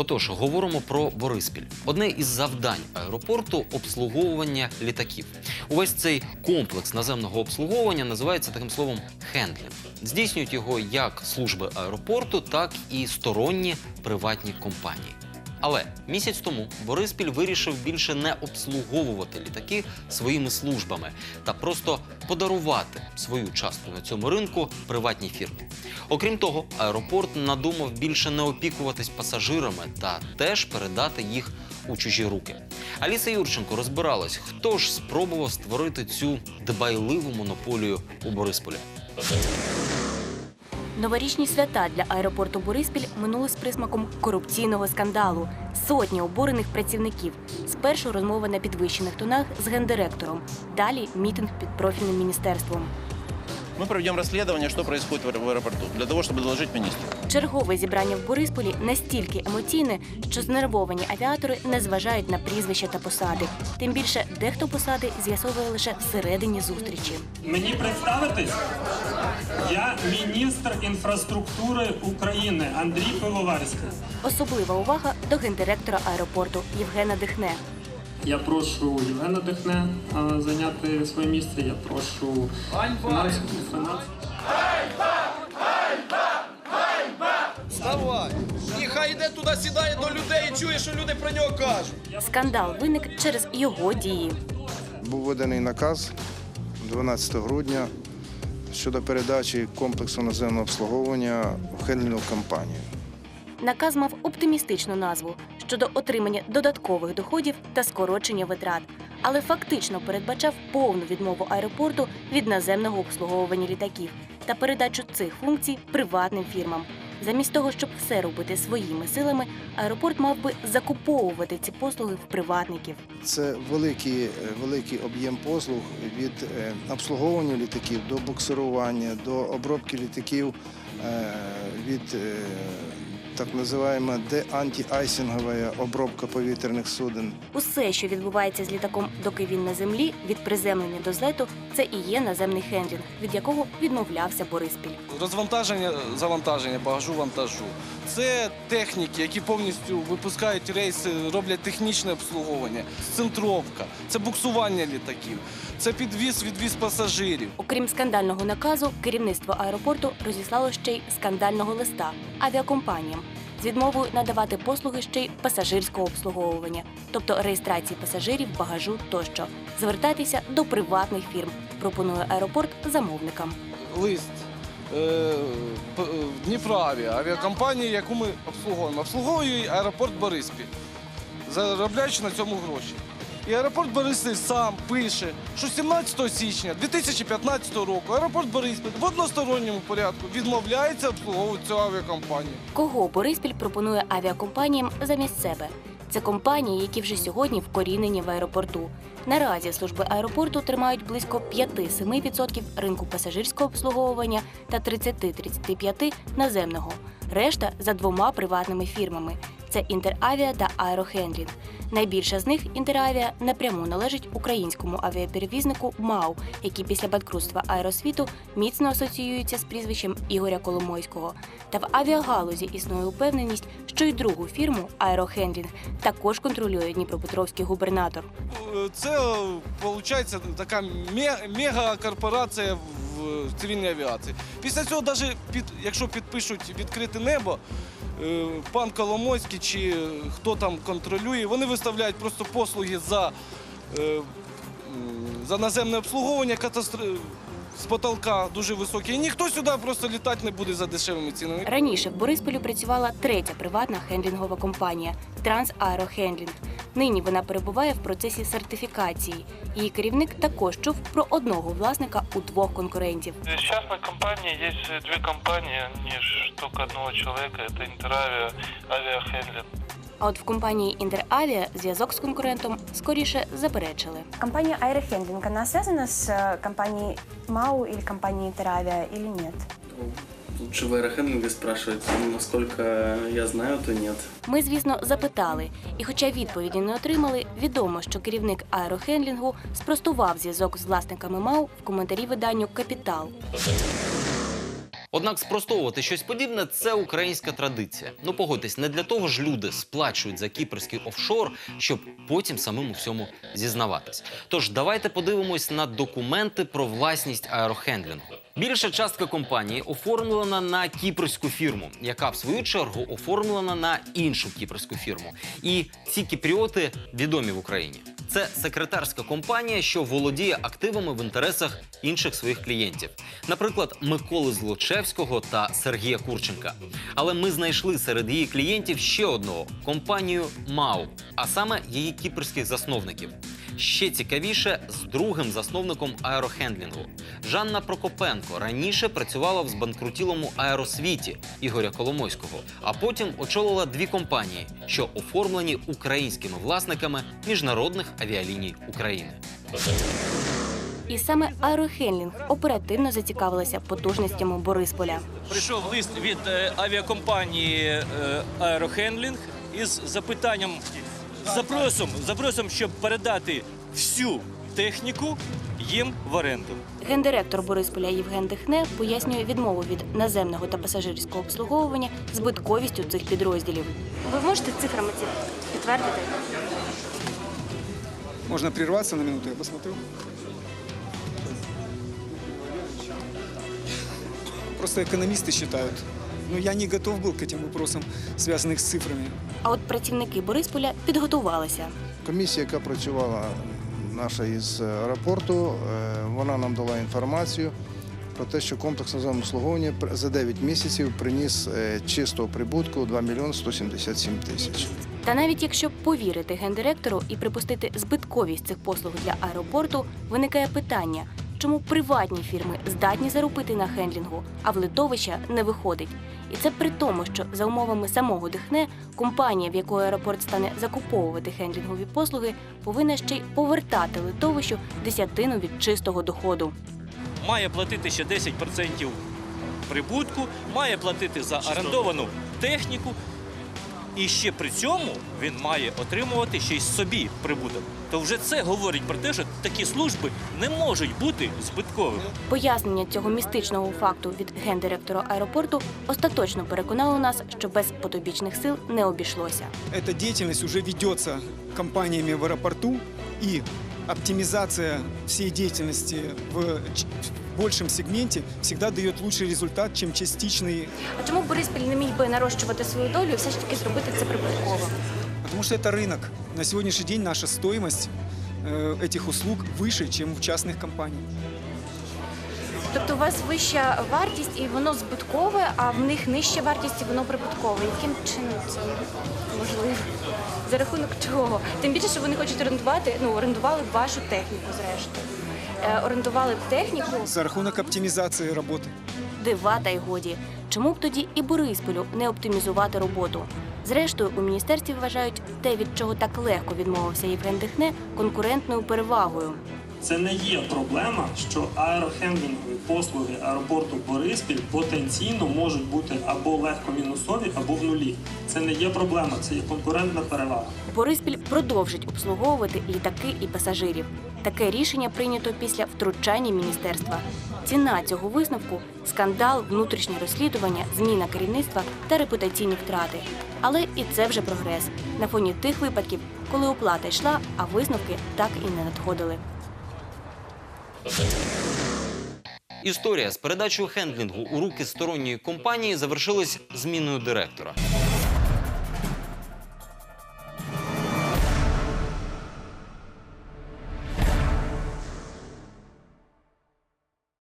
Отож, говоримо про Бориспіль. Одне із завдань аеропорту обслуговування літаків. Увесь цей комплекс наземного обслуговування називається таким словом хендлінг. Здійснюють його як служби аеропорту, так і сторонні приватні компанії. Але місяць тому Бориспіль вирішив більше не обслуговувати літаки своїми службами та просто подарувати свою частку на цьому ринку приватній фірмі. Окрім того, аеропорт надумав більше не опікуватись пасажирами та теж передати їх у чужі руки. Аліса Юрченко розбиралась, хто ж спробував створити цю дбайливу монополію у Борисполі. Новорічні свята для аеропорту Бориспіль минули з присмаком корупційного скандалу. Сотні обурених працівників. Спершу розмова на підвищених тонах з гендиректором. Далі мітинг під профільним міністерством. Мы проведем расследование, что происходит в аэро- в аэропорту, для того, чтобы доложить министру. Чергове зібрання в Борисполі настільки емоційне, що знервовані авіатори не зважають на прізвища та посади. Тим більше дехто посади з'ясовує лише всередині зустрічі. Мені представитись, я міністр інфраструктури України Андрій Пивоварський. Особлива увага до гендиректора аеропорту Євгена Дихне. Я прошу Євгена Дехне зайняти своє місце. Я прошу фінанс... Вставай! Нехай йде туди, сідає до людей і чує, що люди про нього кажуть. Скандал виник через його дії. Був виданий наказ 12 грудня щодо передачі комплексу наземного обслуговування в хендлінгову компанію. Наказ мав оптимістичну назву щодо отримання додаткових доходів та скорочення витрат, але фактично передбачав повну відмову аеропорту від наземного обслуговування літаків та передачу цих функцій приватним фірмам. Замість того, щоб все робити своїми силами, аеропорт мав би закуповувати ці послуги в приватників. Це великий, е, великий об'єм послуг від е, обслуговування літаків до буксирування, до обробки літаків е, від так називаємо деантиайсингова обробка повітряних суден. Усе, що відбувається з літаком, доки він на землі, від приземлення до злету, це і є наземний хендлінг, від якого відмовлявся Бориспіль. Розвантаження, завантаження, багажу, вантажу. Це техніки, які повністю випускають рейси, роблять технічне обслуговування, центровка, це буксування літаків, це підвіз, відвіз пасажирів. Окрім скандального наказу, керівництво аеропорту розіслало ще й скандального листа авіакомпаніям з відмовою надавати послуги ще й пасажирського обслуговування, тобто реєстрації пасажирів, багажу тощо. Звертайтеся до приватних фірм. Пропонує аеропорт замовникам. Лист е, е, авіакомпанії, яку ми обслуговуємо. Обслуговує аеропорт Бориспіль, заробляючи на цьому гроші. І аеропорт Бориспіль сам пише, що 17 січня 2015 року аеропорт Бориспіль в односторонньому порядку відмовляється обслуговувати цю авіакомпанію. Кого Бориспіль пропонує авіакомпаніям замість себе? Це компанії, які вже сьогодні вкорінені в аеропорту. Наразі служби аеропорту тримають близько 5-7% ринку пасажирського обслуговування та 30-35% наземного. Решта за двома приватними фірмами. Це Інтеравіа та Аерохендлінг. Найбільша з них Інтеравіа напряму належить українському авіаперевізнику МАУ, який після банкрутства аеросвіту міцно асоціюється з прізвищем Ігоря Коломойського. Та в авіагалузі існує упевненість, що й другу фірму Аерохендлінг також контролює Дніпропетровський губернатор. Це виходить така ме- мегакорпорація в цивільній авіації. Після цього, навіть під, якщо підпишуть відкрите небо, пан Коломойський чи хто там контролює, вони виставляють просто послуги за, е, за наземне обслуговування катастро... з потолка дуже високі. І ніхто сюди просто літати не буде за дешевими цінами. Раніше в Борисполі працювала третя приватна хендлінгова компанія Трансаерохендлінг. Нині вона перебуває в процесі сертифікації. Її керівник також чув про одного власника у двох конкурентів. Из частной компании есть две компании, они ж только одного человека, это Интеравиа, Авиахендлинг. А от в компанії Інтеравіа зв'язок з конкурентом скоріше заперечили. Компания Аэрофендинг, она связана с э, компанией МАУ или компанией Интеравиа или нет? Лучше в аэрохендлинге спрашивать. Насколько я знаю, то нет. Ми, звісно, запитали, і хоча відповіді не отримали, відомо, що керівник аерохендлінгу спростував зв'язок з власниками МАУ в коментарі виданню Капітал. Однак спростовувати щось подібне це українська традиція. Ну погодьтесь, не для того ж люди сплачують за кіпрський офшор, щоб потім самим у всьому зізнаватись. Тож давайте подивимось на документи про власність аерохендлінгу. Більша частка компанії оформлена на кіпрську фірму, яка в свою чергу оформлена на іншу кіпрську фірму. І ці кіпріоти відомі в Україні. Це секретарська компанія, що володіє активами в інтересах інших своїх клієнтів, наприклад, Миколи Злочевського та Сергія Курченка. Але ми знайшли серед її клієнтів ще одного компанію МАУ, а саме її кіпрських засновників. Ще цікавіше з другим засновником аерохендлінгу. Жанна Прокопенко раніше працювала в збанкрутілому аеросвіті Ігоря Коломойського, а потім очолила дві компанії, що оформлені українськими власниками міжнародних авіаліній України. І саме аерохендлінг оперативно зацікавилася потужностями Борисполя. Прийшов лист від е, авіакомпанії е, Аерохендлінг із запитанням, запросом, запросом, щоб передати всю техніку їм в оренду. Гендиректор Борисполя Євген Дехне пояснює відмову від наземного та пасажирського обслуговування збитковістю цих підрозділів. Ви можете цифрами ці підтвердити? Можно прерваться на минуту, я посмотрю. Просто экономисты считают. Но я не готов был к этим вопросам, связанных с цифрами. А от працівники Борисполя підготувалися. Комісія, яка працювала наша із аеропорту, е, вона нам дала інформацію про те, що комплекс наземного обслуговування пр- за 9 місяців приніс е, чистого прибутку 2 мільйони 177 тисяч. Та навіть якщо повірити гендиректору і припустити збитковість цих послуг для аеропорту, виникає питання, чому приватні фірми здатні заробити на хендлінгу, а в литовища не виходить. І це при тому, що за умовами самого Дихне компанія, в яку аеропорт стане закуповувати хендлінгові послуги, повинна ще й повертати литовищу десятину від чистого доходу. Має платити ще 10% прибутку, має платити за орендовану техніку. І ще при цьому він має отримувати ще й собі прибуток. То вже це говорить про те, що такі служби не можуть бути збитковими. Пояснення цього містичного факту від гендиректора аеропорту остаточно переконало нас, що без потойбічних сил не обійшлося. Эта деятельность уже ведется компаниями в аэропорту, и оптимизация всей деятельности в ч- в большем сегменте всегда дает лучший результат, чем частичный, А чому Бориспіль не міг би нарощувати свою долю і все ж таки зробити це прибутково? потому что это рынок. На сегодняшний день наша стоимость э, этих услуг выше, чем в частных компаниях. Тобто у вас вища вартість і воно збиткове, а в них нижча вартість і воно прибуткове. Яким чином це можливо? За рахунок чого? Тим більше, що вони хочуть орендувати, ну орендували б вашу техніку, зрештою. Е, орендували б техніку. За рахунок оптимізації роботи. Дива та й годі. Чому б тоді і Борисполю не оптимізувати роботу? Зрештою, у міністерстві вважають те, від чого так легко відмовився Євген Дихне, конкурентною перевагою. Це не є проблема, що аерохендлінгові послуги аеропорту Бориспіль потенційно можуть бути або легко мінусові, або в нулі. Це не є проблема, це є конкурентна перевага. Бориспіль продовжить обслуговувати літаки і пасажирів. Таке рішення прийнято після втручання міністерства. Ціна цього висновку скандал, внутрішнє розслідування, зміна керівництва та репутаційні втрати. Але і це вже прогрес на фоні тих випадків, коли оплата йшла, а висновки так і не надходили. Історія з передачою хендлінгу у руки сторонньої компанії завершилась зміною директора.